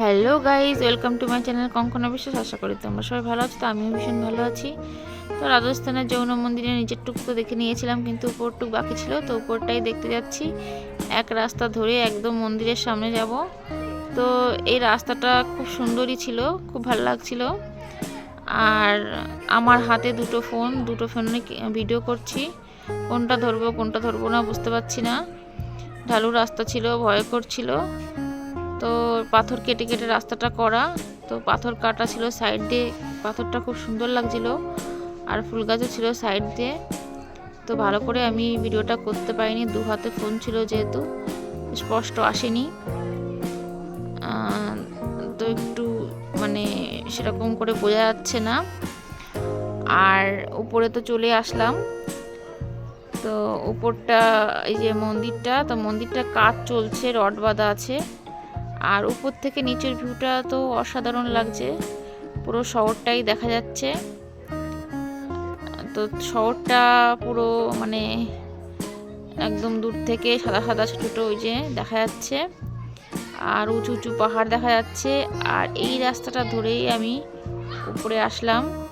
Hello guys welcome to my channel Kankana Biswas আশা করি তোমরা সবাই ভালো আছো, তো আমিও ভীষণ ভালো আছি। তো রাজস্থানের যৌন মন্দিরে নিচের টুক তো দেখে নিয়েছিলাম, কিন্তু উপরটুক বাকি ছিল, তো উপরটাই দেখতে যাচ্ছি। এক রাস্তা ধরে একদম মন্দিরের সামনে যাব। তো এই রাস্তাটা খুব সুন্দরই ছিল, খুব ভালো লাগছিল। আর আমার হাতে দুটো ফোন, দুটো ফোনে ভিডিও করছি। কোনটা ধরবো কোনটা ধরবো না বুঝতে পারছি না। ঢালু রাস্তা ছিল, ভয় করছিল। তো পাথর কেটে কেটে রাস্তাটা করা। তো পাথর কাটা ছিল সাইড দিয়ে। পাথরটা খুব সুন্দর লাগছিল। আর ফুল গাছও ছিল সাইড দিয়ে। তো ভালো করে আমি ভিডিওটা করতে পারিনি। দু হাতে ফোন ছিল যেহেতু। স্পষ্ট আসেনি। তো একটু মানে সেরকম করে বোঝা যাচ্ছে না। আর উপরে তো চলে আসলাম। তো উপরটা এই যে মন্দিরটা, তো মন্দিরটা কাজ চলছে, রড বাঁধা আছে। আর উপর থেকে নিচের ভিউটা তো অসাধারণ লাগছে। পুরো শহরটাই দেখা যাচ্ছে। তো শহরটা পুরো মানে একদম দূর থেকে সাদা সাদা ছোট ছোট ওই যে দেখা যাচ্ছে। আর উঁচু উঁচু পাহাড় দেখা যাচ্ছে। আর এই রাস্তাটা ধরেই আমি উপরে আসলাম।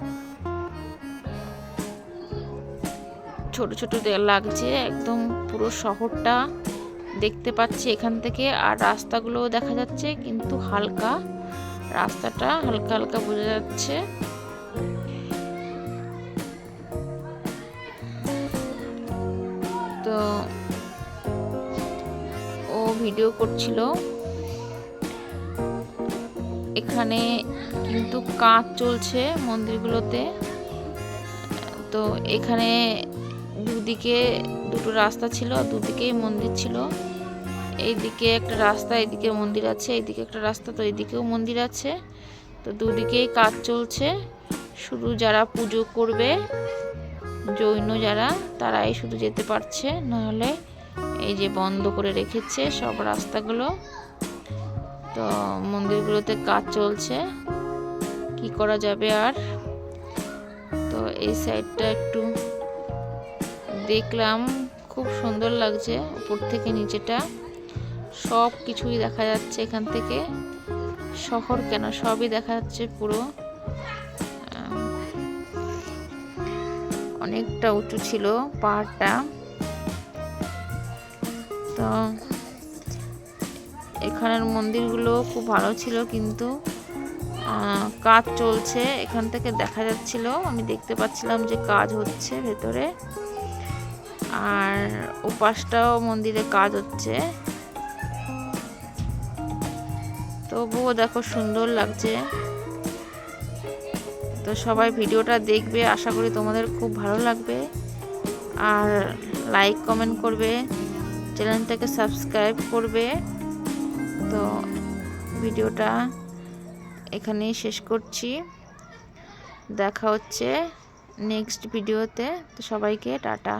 ছোট ছোট লাগছে। একদম পুরো শহরটা। দেখতে পাচ্ছি এখান থেকে, আর রাস্তাগুলোও দেখা যাচ্ছে, কিন্তু হালকা। রাস্তাটা হালকা হালকা বোঝা যাচ্ছে। তো, ও ভিডিও করছিল। এখানে কিন্তু কাজ চলছে মন্দিরগুলোতে। তো এখানে দুদিকে দুটো রাস্তা ছিল, দুদিকেই মন্দির ছিল। এইদিকে একটা রাস্তা, এইদিকে মন্দির আছে, এইদিকে একটা রাস্তা, তো এইদিকেও মন্দির আছে। তো দুদিকেই কাজ চলছে। শুধু যারা পুজো করবে, জৈন যারা, তারাই শুধু যেতে পারছে। নাহলে এই যে বন্ধ করে রেখেছে সব রাস্তাগুলো। তো মন্দিরগুলোতে কাজ চলছে। কি করা যাবে আর? তো এই সাইডটা একটু দেখলাম খুব সুন্দর লাগছে উপর থেকে নিচেটা। সব কিছুই দেখা যাচ্ছে এখান থেকে। শহর কেন? সবই দেখা যাচ্ছে পুরো। অনেকটা উঁচু ছিল পাহাড়টা। তো এখানের মন্দিরগুলো খুব ভালো ছিল কিন্তু কাজ চলছে। এখান থেকে দেখা যাচ্ছিল। আমি দেখতে পাচ্ছিলাম যে কাজ হচ্ছে ভেতরে। আর উপাসটাও মন্দিরে কাজ হচ্ছে। তবুও দেখো সুন্দর লাগছে। তো সবাই ভিডিওটা দেখবে, আশা করি তোমাদের খুব ভালো লাগবে। আর লাইক কমেন্ট করবে, চ্যানেলটাকে সাবস্ক্রাইব করবে। তো ভিডিওটা এখানেই শেষ করছি। দেখা হচ্ছে নেক্সট ভিডিওতে তো সবাইকে টাটা।